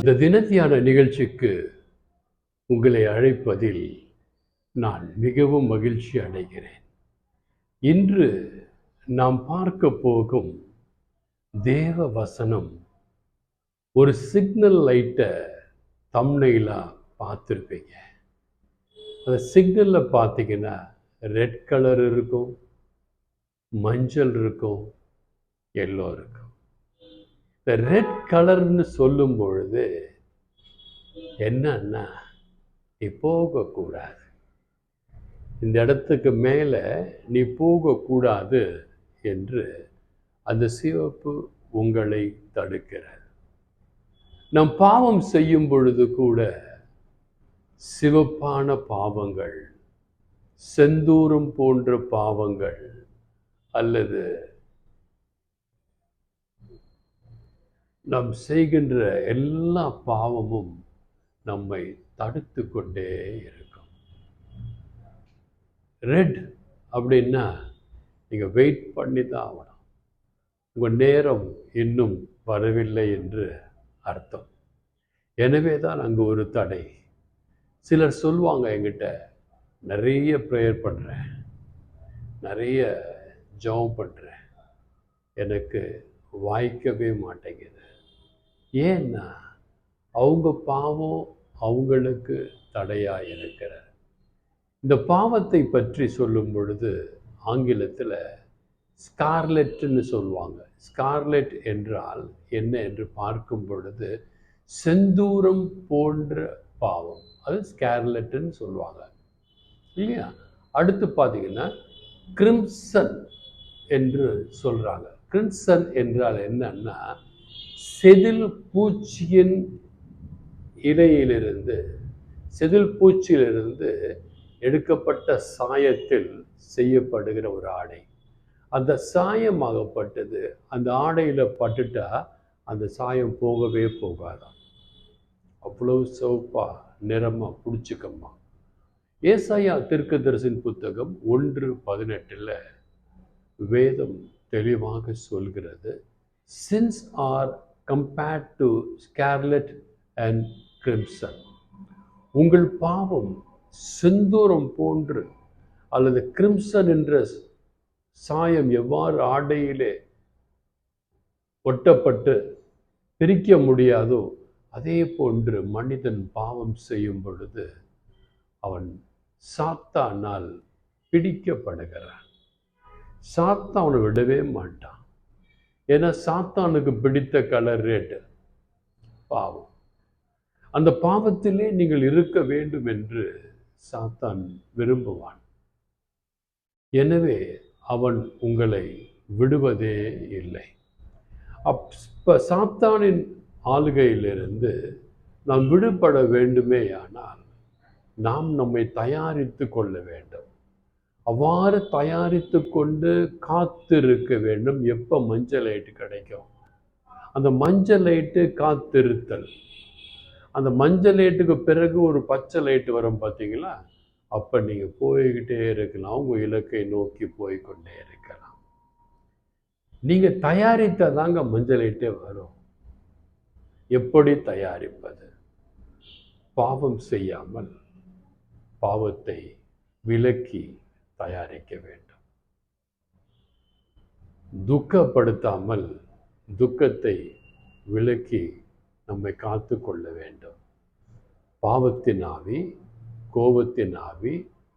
இந்த தினத்தியான நிகழ்ச்சிக்கு உங்களை அழைப்பதில் நான் மிகவும் மகிழ்ச்சி அடைகிறேன். இன்று நாம் பார்க்க போகும் தேவ வசனம் ஒரு சிக்னல் லைட்டை தம்னையிலாக பார்த்துருப்பீங்க. அந்த சிக்னலில் பார்த்தீங்கன்னா ரெட் கலர் இருக்கும் மஞ்சள் இருக்கும் எல்லோ இருக்கும். இந்த ரெட் கலர்னு சொல்லும் பொழுது என்னன்னா நீ போகக்கூடாது. இந்த இடத்துக்கு மேலே நீ போகக்கூடாது என்று அந்த சிவப்பு உங்களை தடுக்கிறது. நம் பாவம் செய்யும் பொழுது கூட சிவப்பான பாவங்கள் செந்தூரம் போன்ற பாவங்கள் அல்லது நாம் செய்கின்ற எல்லா பாவமும் நம்மை தடுத்து கொண்டே இருக்கும். ரெட் அப்படின்னா நீங்கள் வெயிட் பண்ணி தான் ஆகணும். உங்கள் நேரம் இன்னும் வரவில்லை என்று அர்த்தம். எனவே தான் அங்கே ஒரு தடை. சிலர் சொல்லுவாங்க என்கிட்ட நிறைய ப்ரேயர் பண்ணுறேன் நிறைய ஜபம் பண்ணுறேன் எனக்கு வாய்க்கவே மாட்டேங்குது. ஏன்னா அவங்க பாவம் அவங்களுக்கு தடையாக இருக்கிறார் இந்த பாவத்தை பற்றி சொல்லும் பொழுது ஆங்கிலத்தில் ஸ்கார்லெட்னு சொல்லுவாங்க. ஸ்கார்லெட் என்றால் என்ன என்று பார்க்கும் பொழுது செந்தூரம் போன்ற பாவம். அது ஸ்கார்லெட்டுன்னு சொல்லுவாங்க. இல்லையா? அடுத்து பார்த்தீங்கன்னா கிரிம்சன் என்று சொல்கிறாங்க கிரிம்சன் என்றால் என்னன்னா செதில் பூச்சியின் இலையிலிருந்து செதில் பூச்சியிலிருந்து எடுக்கப்பட்ட சாயத்தில் செய்யப்படுகிற ஒரு ஆடை. அந்த சாயமாகப்பட்டது அந்த ஆடையில் பட்டுட்டா அந்த சாயம் போகவே போகாதாம் அவ்வளவு சிவப்பா நிறமாக பிடிச்சிக்கம்மா ஏசாயா தீர்க்கதரிசின் புத்தகம் ஒன்று பதினெட்டில் வேதம் தெளிவாக சொல்கிறது sins are compared to scarlet and crimson உங்கள் பாவம் செந்தூரம் போன்று அல்லது கிரிம்சன் என்ற சாயம் எவ்வாறு ஆடையிலே ஒட்டப்பட்டு பிரிக்க முடியாதோ அதே போன்று மனிதன் பாவம் செய்யும் பொழுது அவன் சாத்தானால் பிடிக்கப்படுகிறான். சாத்தான் அவனை விடவே மாட்டான். ஏன்னா சாத்தானுக்கு பிடித்த கலர் ரேட்டு பாவம். அந்த பாவத்திலே நீங்கள் இருக்க வேண்டும் என்று சாத்தான் விரும்புவான். எனவே அவன் உங்களை விடுவதே இல்லை. அப்ப சாத்தானின் ஆளுகையிலிருந்து நாம் விடுபட வேண்டுமே ஆனால் நாம் நம்மை தயாரித்து கொள்ள வேண்டும். அவ்வாறு தயாரித்து கொண்டு காத்திருக்க வேண்டும். எப்போ மஞ்சள் லைட்டு கிடைக்கும்? அந்த மஞ்சள் லைட்டு காத்திருத்தல். அந்த மஞ்சள் லைட்டுக்கு பிறகு ஒரு பச்சை லைட்டு வரும் பார்த்தீங்களா அப்போ நீங்கள் போய்கிட்டே இருக்கலாம். உங்கள் இலக்கை நோக்கி போய்கொண்டே இருக்கலாம். நீங்கள் தயாரித்தால் தாங்க மஞ்சள் லைட்டே வரும். எப்படி தயாரிப்பது? பாவம் செய்யாமல் பாவத்தை விலக்கி தயாரிக்க வேண்டும். துக்கப்படுத்தாமல் துக்கத்தை விலக்கி நம்மை காத்து கொள்ள வேண்டும். பாவத்தின் ஆவி கோபத்தின் ஆவி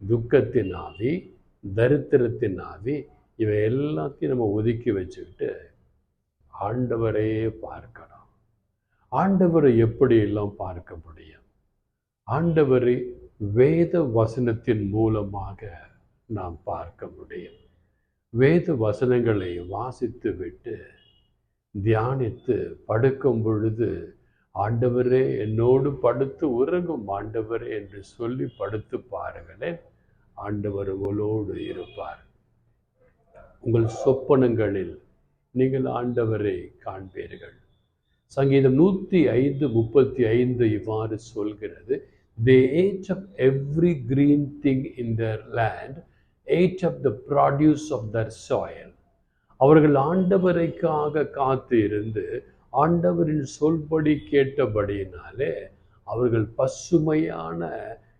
துக்கத்தின் ஆவி தரித்திரத்தின் ஆவி இவை எல்லாத்தையும் நம்ம ஒதுக்கி வச்சுக்கிட்டு ஆண்டவரையே பார்க்கணும். ஆண்டவரை எப்படி எல்லாம் பார்க்க முடியும்? ஆண்டவரை வேத வசனத்தின் மூலமாக நாம் பார்க்க முடியும். வேத வசனங்களை வாசித்து விட்டு தியானித்து படுக்கும் பொழுது ஆண்டவரே என்னோடு படுத்து உறங்கும் ஆண்டவரே என்று சொல்லி படுத்து பாருங்களேன். ஆண்டவர் உங்களோடு இருப்பார். உங்கள் சொப்பனங்களில் நீங்கள் ஆண்டவரை காண்பீர்கள். சங்கீதம் நூற்றி ஐந்து முப்பத்தி ஐந்து இவ்வாறு சொல்கிறது they age of every green thing in their land ate up the produce of their soil. அவர்கள் ஆண்டவரைக்காக காத்து இருந்து ஆண்டவரின் சொல்படி கேட்டபடியினாலே அவர்கள் பசுமையான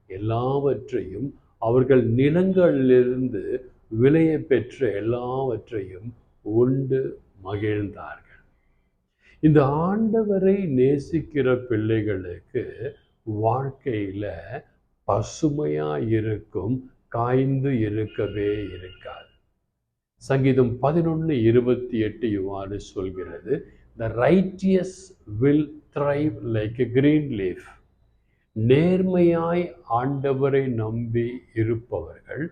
எல்லாவற்றையும் அவர்கள் நிலங்களிலிருந்து விளைய பெற்ற எல்லாவற்றையும் உண்டு மகிழ்ந்தார்கள். இந்த ஆண்டவரை நேசிக்கிற பிள்ளைகளுக்கு வாழ்க்கையில் பசுமையாக இருக்கும் காய்ந்து இருக்கவே இருக்காது. சங்கீதம் பதினொன்று இருபத்தி எட்டு இவ்வாறு சொல்கிறது. The righteous will thrive like a green leaf நேர்மையாய் ஆண்டவரை நம்பி இருப்பவர்கள்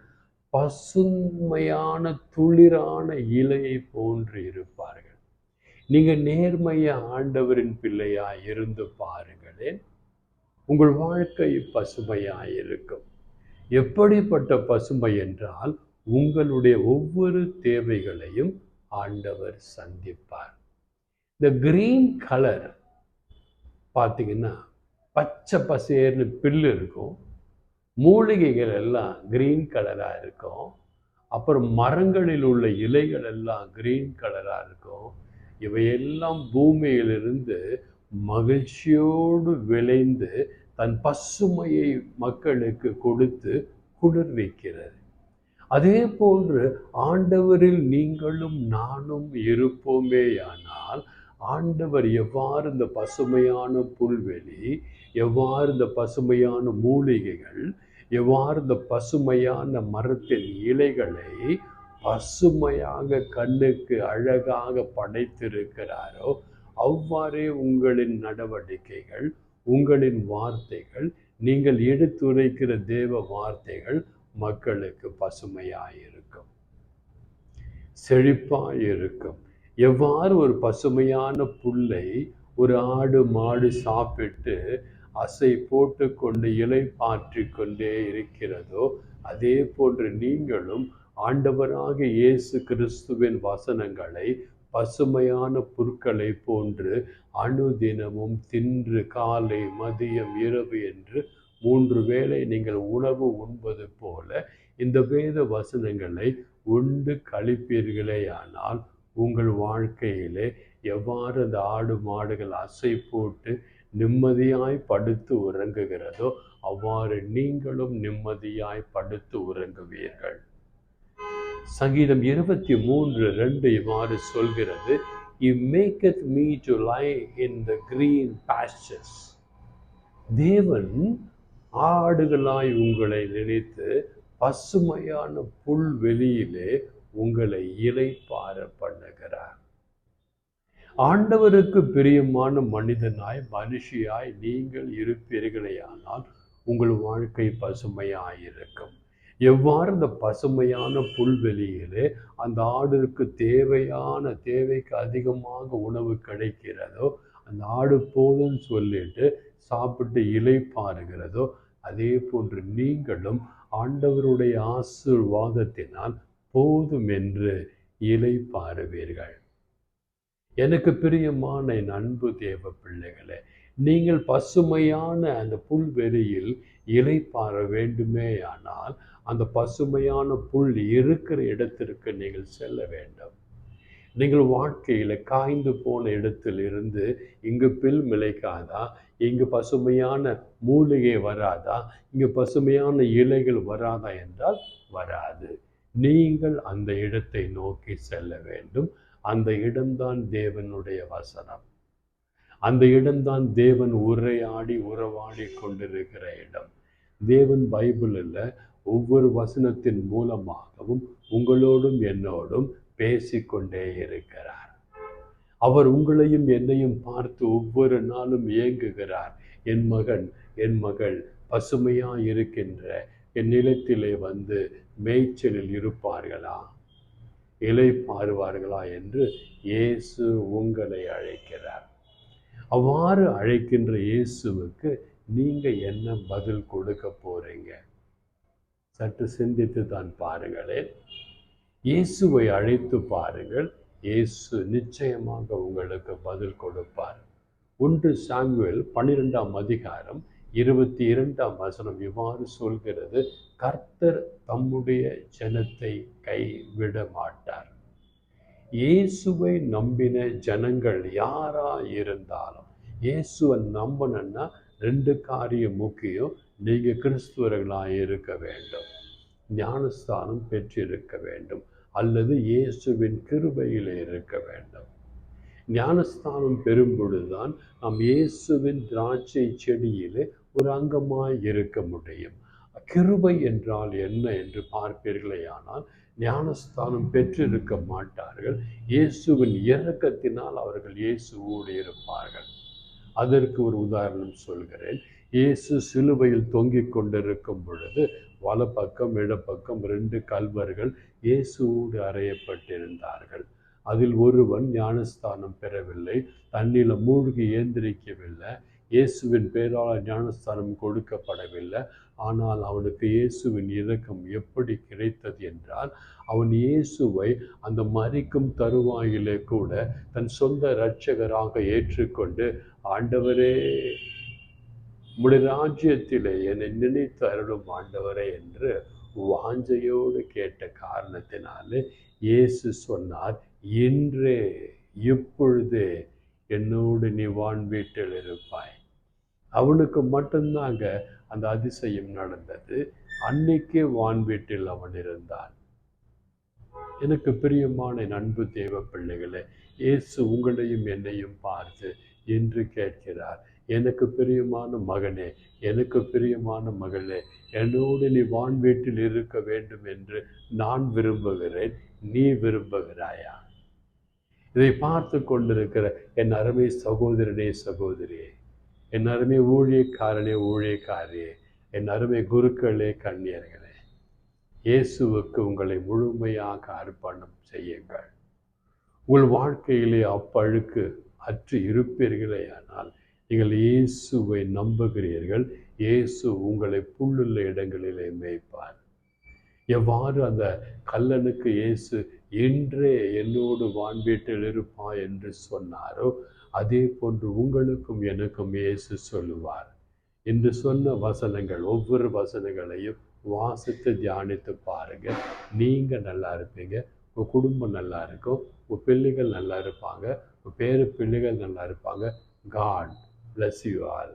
பசுமையான துளிரான இலையை போன்று இருப்பார்கள். நீங்கள் நேர்மைய ஆண்டவரின் பிள்ளையாய் இருந்து பாருங்களேன். உங்கள் வாழ்க்கை பசுமையாய் இருக்கும். எப்படிப்பட்ட பசுமை என்றால் உங்களுடைய ஒவ்வொரு தேவைகளையும் ஆண்டவர் சந்திப்பார். இந்த கிரீன் கலர் பார்த்தீங்கன்னா பச்சை பசேர்னு பில்லு இருக்கும். மூலிகைகள் எல்லாம் கிரீன் கலராக இருக்கும். அப்புறம் மரங்களில் உள்ள இலைகள் எல்லாம் கிரீன் கலராக இருக்கும். இவையெல்லாம் பூமியிலிருந்து மகிழ்ச்சியோடு விளைந்து தன் பசுமையை மக்களுக்கு கொடுத்து குளிர்விக்கிறது அதே போன்று ஆண்டவரில் நீங்களும் நானும் இருப்போமேயானால் ஆண்டவர் எவ்வாறு இந்த பசுமையான புல்வெளி எவ்வாறு இந்த பசுமையான மூலிகைகள் எவ்வாறு இந்த பசுமையான மரத்தின் இலைகளை பசுமையாக கண்ணுக்கு அழகாக படைத்திருக்கிறாரோ அவ்வாறே உங்களின் நடவடிக்கைகள் உங்களின் வார்த்தைகள் நீங்கள் எடுத்துரைக்கிற தேவ வார்த்தைகள் மக்களுக்கு பசுமையாயிருக்கும். செழிப்பாயிருக்கும். எவ்வாறு ஒரு பசுமையான புல்லை ஒரு ஆடு மாடு சாப்பிட்டு அசை போட்டு கொண்டு இலை பாற்றி கொண்டே இருக்கிறதோ அதே போன்று நீங்களும் ஆண்டவராக இயேசு கிறிஸ்துவின் வசனங்களை பசுமையான புற்களை போன்று அணுதினமும் தின்று காலை மதியம் இரவு என்று மூன்று வேளை நீங்கள் உணவு உண்பது போல இந்த வேத வசனங்களை உண்டு கழிப்பீர்களேயானால் உங்கள் வாழ்க்கையிலே எவ்வாறு அந்த ஆடு மாடுகள் அசை போட்டு நிம்மதியாய் படுத்து உறங்குகிறதோ அவ்வாறு நீங்களும் நிம்மதியாய் படுத்து உறங்குவீர்கள். சங்கீதம் இருபத்தி மூன்று ரெண்டு இவ்வாறு சொல்கிறது You maketh me to lie in the green pastures. தேவன் ஆடுகளாய் உங்களை நினைத்து பசுமையான புல்வெளியிலே உங்களை இலைப்பார பண்ணுகிறார் ஆண்டவருக்கு பிரியமான மனிதனாய் மனுஷியாய் நீங்கள் இருப்பீர்களேயானால் உங்கள் வாழ்க்கை பசுமையாயிருக்கும் எவ்வாறு அந்த பசுமையான புல்வெளியிலே அந்த ஆடுக்கு தேவையான தேவைக்கு அதிகமாக உணவு கிடைக்கிறதோ அந்த ஆடு போதும்னு சொல்லிட்டு சாப்பிட்டு இலை பாருகிறதோ அதே போன்று நீங்களும் ஆண்டவருடைய ஆசிர்வாதத்தினால் போதும் என்று இலை பாருவீர்கள். எனக்கு பிரியமான என் அன்பு தேவ பிள்ளைகளே நீங்கள் பசுமையான அந்த புல்வெளியில் இலை பார வேண்டுமே ஆனால் அந்த பசுமையான புல் இருக்கிற இடத்திற்கு நீங்கள் செல்ல வேண்டும். நீங்கள் வாழ்க்கையில் காய்ந்து போன இடத்தில் இருந்து இங்கு பில் மிளைக்காதா? இங்கு பசுமையான மூலிகை வராதா? இங்கு பசுமையான இலைகள் வராதா என்றால் வராது. நீங்கள் அந்த இடத்தை நோக்கி செல்ல வேண்டும். அந்த இடம்தான் தேவனுடைய வசனம். அந்த இடம்தான் தேவன் உரையாடி உறவாடி கொண்டிருக்கிற இடம். தேவன் பைபிளில் ஒவ்வொரு வசனத்தின் மூலமாகவும் உங்களோடும் என்னோடும் பேசிக்கொண்டே இருக்கிறார். அவர் உங்களையும் என்னையும் பார்த்து ஒவ்வொரு நாளும் இயங்குகிறார் என் மகன் என் மகள் பசுமையாக இருக்கின்ற என் நிலத்திலே வந்து மேய்ச்சலில் இருப்பார்களா? இலை பாருவார்களா என்று இயேசு உங்களை அழைக்கிறார். அவ்வாறு அழைக்கின்ற இயேசுவுக்கு நீங்கள் என்ன பதில் கொடுக்க போகிறீங்க சற்று சிந்தித்து தான் பாருங்களேன். இயேசுவை அழைத்து பாருங்கள். இயேசு நிச்சயமாக உங்களுக்கு பதில் கொடுப்பார். ஒன்று சாங்குவேல் பன்னிரெண்டாம் அதிகாரம் இருபத்தி இரண்டாம் வசனம் இவ்வாறு சொல்கிறது கர்த்தர் தம்முடைய ஜனத்தை கைவிட மாட்டார். இயேசுவை நம்பின ஜனங்கள் யாராக இருந்தாலும் இயேசுவை நம்பணுன்னா ரெண்டு காரியம் முக்கியம். நீங்கள் கிறிஸ்துவர்களாக இருக்க வேண்டும். ஞானஸ்தானம் பெற்றிருக்க வேண்டும். அல்லது இயேசுவின் கிருபையில் இருக்க வேண்டும். ஞானஸ்தானம் பெறும் பொழுதுதான் நாம் இயேசுவின் திராட்சை செடியிலே ஒரு அங்கமாய் இருக்க முடியும். கிருபை என்றால் என்ன என்று பார்ப்பீர்களே ஆனால் ஞானஸ்தானம் பெற்றிருக்க மாட்டார்கள். இயேசுவின் இறக்கத்தினால் அவர்கள் இயேசுவோடு இருப்பார்கள். அதற்கு ஒரு உதாரணம் சொல்கிறேன். இயேசு சிலுவையில் தொங்கிக் கொண்டிருக்கும் பொழுது வலப்பக்கம் இடப்பக்கம் ரெண்டு கல்வர்கள் இயேசுவோடு அறையப்பட்டிருந்தார்கள். அதில் ஒருவன் ஞானஸ்தானம் பெறவில்லை தண்ணியில் மூழ்கி ஏந்திரிக்கவில்லை இயேசுவின் பேரால் ஞானஸ்தானம் கொடுக்கப்படவில்லை ஆனால் அவனுக்கு இயேசுவின் இரக்கம் எப்படி கிடைத்தது என்றால் அவன் இயேசுவை அந்த மறிக்கும் தருவாயிலே கூட தன் சொந்த இரட்சகராக ஏற்றுக்கொண்டு ஆண்டவரே உடைய ராஜ்யத்திலே என்னை நினைத்து அருளும் ஆண்டவரே என்று வாஞ்சையோடு கேட்ட காரணத்தினாலே இயேசு சொன்னார் இன்றே இப்பொழுதே என்னோடு நீ வான் வீட்டில் இருப்பாய். அவனுக்கு மட்டும்தாங்க அந்த அதிசயம் நடந்தது. அன்னைக்கே வான் வீட்டில் அவன் இருந்தான். எனக்கு பிரியமான நண்பு தேவ பிள்ளைகளே இயேசு உங்களையும் என்னையும் பார்த்து என்று கேட்கிறார். எனக்கு பிரியமான மகனே எனக்கு பிரியமான மகளே என்னோடு நீ வான் வீட்டில் இருக்க வேண்டும் என்று நான் விரும்புகிறேன். நீ விரும்புகிறாயா? இதை பார்த்து கொண்டிருக்கிற என் அருமை சகோதரனே சகோதரியே என் அருமை ஊழியக்காரனே ஊழியக்காரியே என் அருமை குருக்களே கண்ணியர்களே இயேசுவுக்கு உங்களை முழுமையாக அர்ப்பணம் செய்யுங்கள். உங்கள் வாழ்க்கையிலே அப்பழுக்கு அற்று இருப்பீர்களே ஆனால் நீங்கள் இயேசுவை நம்புகிறீர்கள். இயேசு உங்களை புல்லுள்ள இடங்களிலே மேய்ப்பார். எவ்வாறு அந்த கல்லனுக்கு இயேசு இன்றே என்னோடு வான்வீட்டில் இருப்பா என்று சொன்னாரோ அதே போன்று உங்களுக்கும் எனக்கும் இயேசு சொல்லுவார். என்று சொன்ன வசனங்கள் ஒவ்வொரு வசனங்களையும் வாசித்து தியானித்து பாருங்க. நீங்க நல்லா இருப்பீங்க உங்கள் குடும்பம் நல்லா இருக்கும் உங்கள் பிள்ளைகள் நல்லா இருப்பாங்க உங்கள் பேர பிள்ளைகள் நல்லா இருப்பாங்க. God bless you all